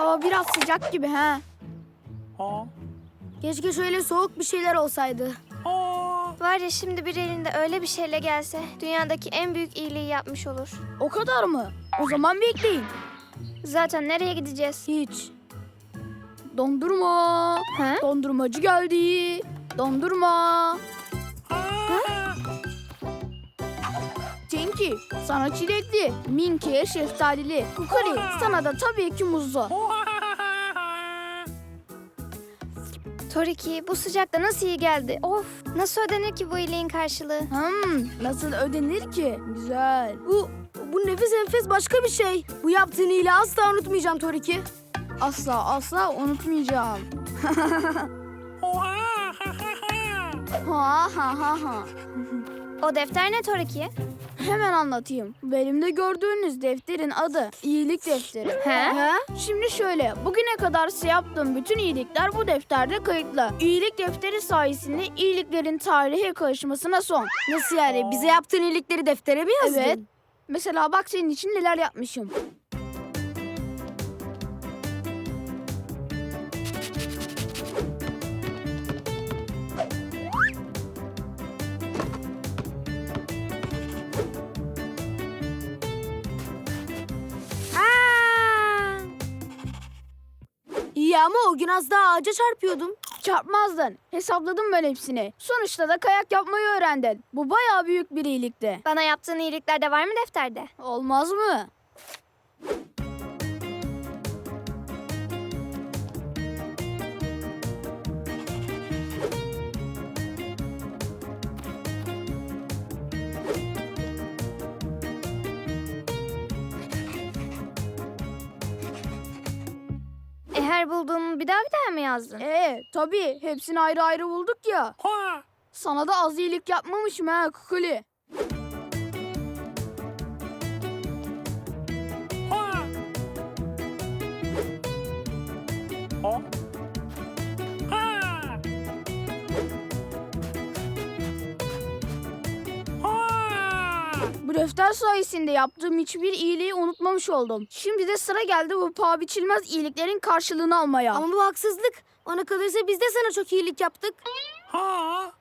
Hava biraz sıcak gibi ha. Ha? Keşke şöyle soğuk bir şeyler olsaydı. Ha? Var ya şimdi bir elinde öyle bir şeyle gelse dünyadaki en büyük iyiliği yapmış olur. O kadar mı? O zaman bekleyin. Zaten nereye gideceğiz? Hiç. Dondurma. Ha? Dondurmacı geldi. Dondurma. Tinky, sana çilekli. Minky, şeftalili. Kukari, sana da tabii ki muzlu. Toriki bu sıcakta nasıl iyi geldi? Of nasıl ödenir ki bu iyiliğin karşılığı? Hmm, nasıl ödenir ki? Güzel. Bu, bu nefis enfes başka bir şey. Bu yaptığın iyiliği asla unutmayacağım Toriki. Asla asla unutmayacağım. Ha ha ha ha. O defter ne Toriki? Hemen anlatayım. Benim gördüğünüz defterin adı iyilik defteri. He? Şimdi şöyle, bugüne kadar size yaptığım bütün iyilikler bu defterde kayıtlı. İyilik defteri sayesinde iyiliklerin tarihe karışmasına son. Nasıl yani? Bize yaptığın iyilikleri deftere mi yazdın? Evet. Mesela bak senin için neler yapmışım. Ama o gün az daha ağaca çarpıyordum. Çarpmazdın. Hesapladım ben hepsini. Sonuçta da kayak yapmayı öğrendin. Bu bayağı büyük bir iyilikti. Bana yaptığın iyilikler de var mı defterde? Olmaz mı? E her yazdın? Ee, tabii. Hepsini ayrı ayrı bulduk ya. Ha? Sana da az iyilik yapmamışım ha Kukuli. Defter sayesinde yaptığım hiçbir iyiliği unutmamış oldum. Şimdi de sıra geldi bu paha biçilmez iyiliklerin karşılığını almaya. Ama bu haksızlık. Ona kalırsa biz de sana çok iyilik yaptık. Ha?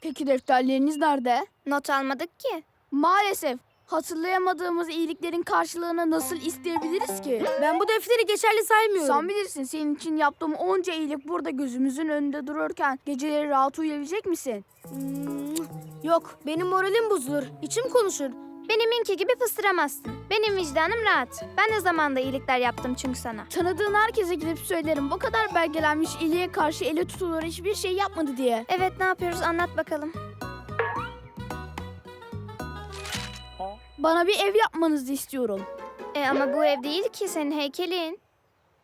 Peki defterleriniz nerede? Not almadık ki. Maalesef hatırlayamadığımız iyiliklerin karşılığını nasıl isteyebiliriz ki? Ben bu defteri geçerli saymıyorum. Sen bilirsin senin için yaptığım onca iyilik burada gözümüzün önünde dururken geceleri rahat uyuyabilecek misin? Hmm, Yok, benim moralim bozulur. İçim konuşur. Beni Minki gibi fıstıramazsın. Benim vicdanım rahat. Ben de zamanda iyilikler yaptım çünkü sana. Tanıdığın herkese gidip söylerim bu kadar belgelenmiş iyiliğe karşı ele tutulur hiçbir şey yapmadı diye. Evet ne yapıyoruz anlat bakalım. Bana bir ev yapmanızı istiyorum. E ama bu ev değil ki senin heykelin.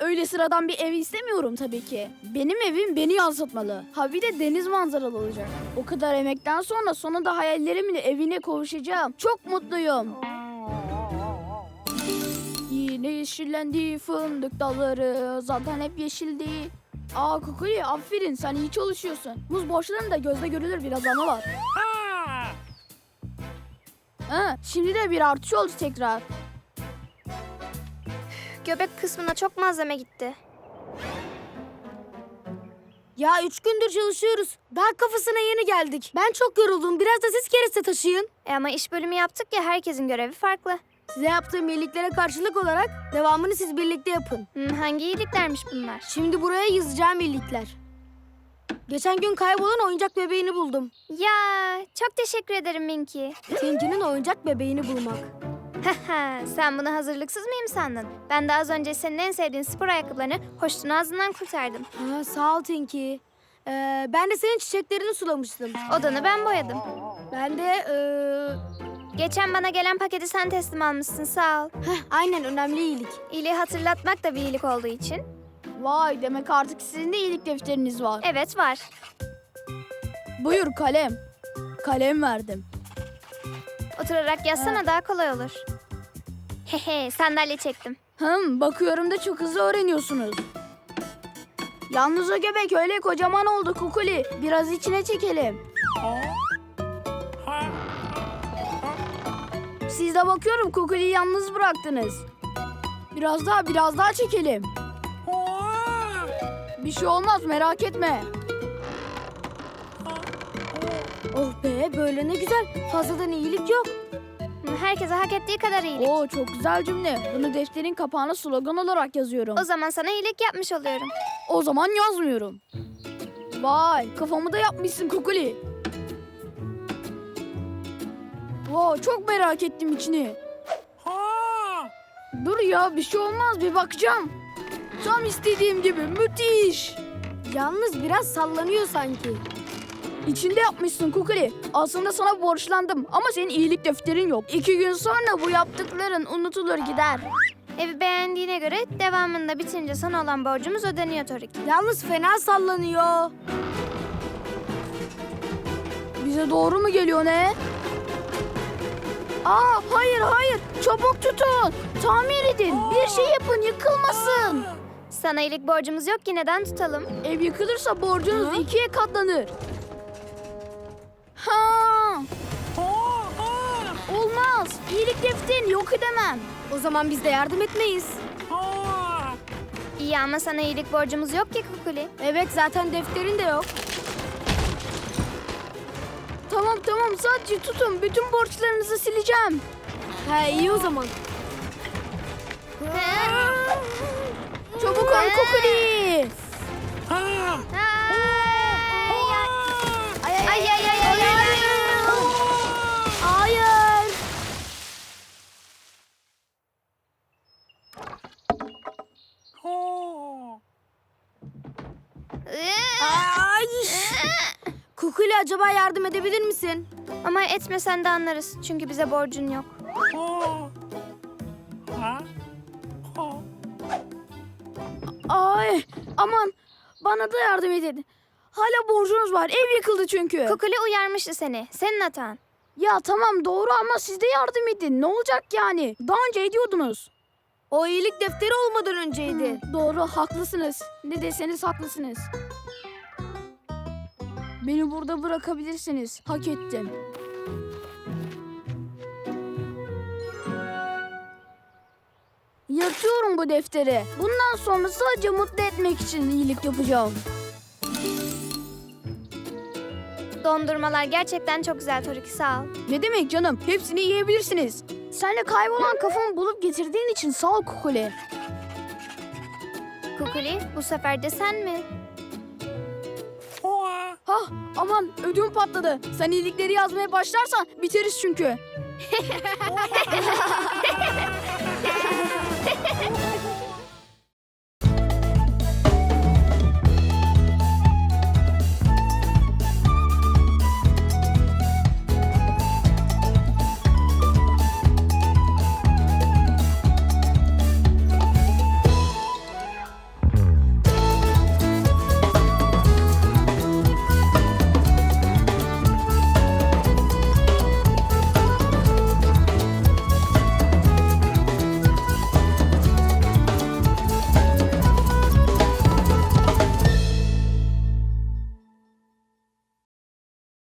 Öyle sıradan bir ev istemiyorum tabii ki. Benim evim beni yansıtmalı. Ha bir de deniz manzaralı olacak. O kadar emekten sonra sonunda hayallerimin evine kavuşacağım. Çok mutluyum. Yine yeşillendi fındık dalları. Zaten hep yeşildi. Aa Kukuli aferin sen iyi çalışıyorsun. Muz boşlarında gözle görülür biraz ama var. Ha? Şimdi de bir artış oldu tekrar. Göbek kısmına çok malzeme gitti. Ya üç gündür çalışıyoruz. Daha kafasına yeni geldik. Ben çok yoruldum. Biraz da siz kereste taşıyın. E ama iş bölümü yaptık ya herkesin görevi farklı. Size yaptığım iyiliklere karşılık olarak devamını siz birlikte yapın. Hmm, hangi iyiliklermiş bunlar? Şimdi buraya yazacağım iyilikler. Geçen gün kaybolan oyuncak bebeğini buldum. Ya çok teşekkür ederim Minki. Tinky'nin oyuncak bebeğini bulmak. Sen bunu hazırlıksız mıyım sandın? Ben de az önce senin en sevdiğin spor ayakkabılarını hoştun ağzından kurtardım. Ha, sağ ol Tinky. Ee, ben de senin çiçeklerini sulamıştım. Odanı ben boyadım. Ben de ee, Geçen bana gelen paketi sen teslim almışsın sağ ol. heh, aynen önemli iyilik. İyiliği hatırlatmak da bir iyilik olduğu için. Vay demek artık sizin de iyilik defteriniz var. Evet var. Buyur kalem. Kalem verdim. Oturarak yazsana daha kolay olur. Hehe sandalye çektim. Hım, bakıyorum da çok hızlı öğreniyorsunuz. Yalnız o göbek öyle kocaman oldu Kukuli. Biraz içine çekelim. Siz de bakıyorum Kukuli'yi yalnız bıraktınız. Biraz daha biraz daha çekelim. Bir şey olmaz merak etme. Oh be böyle ne güzel. Fazladan iyilik yok. Herkese hak ettiği kadar iyilik. Oo çok güzel cümle. Bunu defterin kapağına slogan olarak yazıyorum. O zaman sana iyilik yapmış oluyorum. O zaman yazmıyorum. Vay kafamı da yapmışsın Kukuli. Wow çok merak ettim içini. Ha. Dur ya bir şey olmaz bir bakacağım. Tam istediğim gibi müthiş. Yalnız biraz sallanıyor sanki. İçinde yapmışsın Kukuli. Aslında sana borçlandım ama senin iyilik defterin yok. İki gün sonra bu yaptıkların unutulur gider. Evi beğendiğine göre devamında bitince sana olan borcumuz ödeniyor Torik. Yalnız fena sallanıyor. Bize doğru mu geliyor ne? Aa hayır hayır çabuk tutun. Tamir edin bir şey yapın yıkılmasın. Sana iyilik borcumuz yok ki neden tutalım? Ev yıkılırsa borcunuz Ha? ikiye katlanır. Ha Ha. Ha. olmaz. İyilik defterini yok edemem. O zaman biz de yardım etmeyiz. Ha. İyi ama sana iyilik borcumuz yok ki Kukuli. Evet zaten defterin de yok. Tamam tamam sadece tutun. Bütün borçlarınızı sileceğim. Ha iyi o zaman. Çabuk ol Kukuli. Ha. Ay ay ay ay ay ay. ay. Hayır. Ha. Ay. Kukuli acaba yardım edebilir misin? Ama etmesen de anlarız çünkü bize borcun yok. Ay aman bana da yardım edin. Hala borcunuz var. Ev yıkıldı çünkü. Kukuli uyarmıştı seni. Senin hatan. Ya tamam doğru ama siz de yardım edin. Ne olacak yani? Daha önce ediyordunuz. O iyilik defteri olmadan önceydi. Doğru haklısınız. Ne deseniz haklısınız. Beni burada bırakabilirsiniz. Hak ettim. Yırtıyorum bu defteri. Bundan sonra sadece mutlu etmek için iyilik yapacağım. Dondurmalar gerçekten çok güzel Torik sağ ol. Ne demek canım? Hepsini yiyebilirsiniz. Sen de kaybolan kafamı bulup getirdiğin için sağ ol Kukuli. Kukuli bu sefer de sen mi? Ha. Hah aman ödüm patladı. Sen iyilikleri yazmaya başlarsan biteriz çünkü.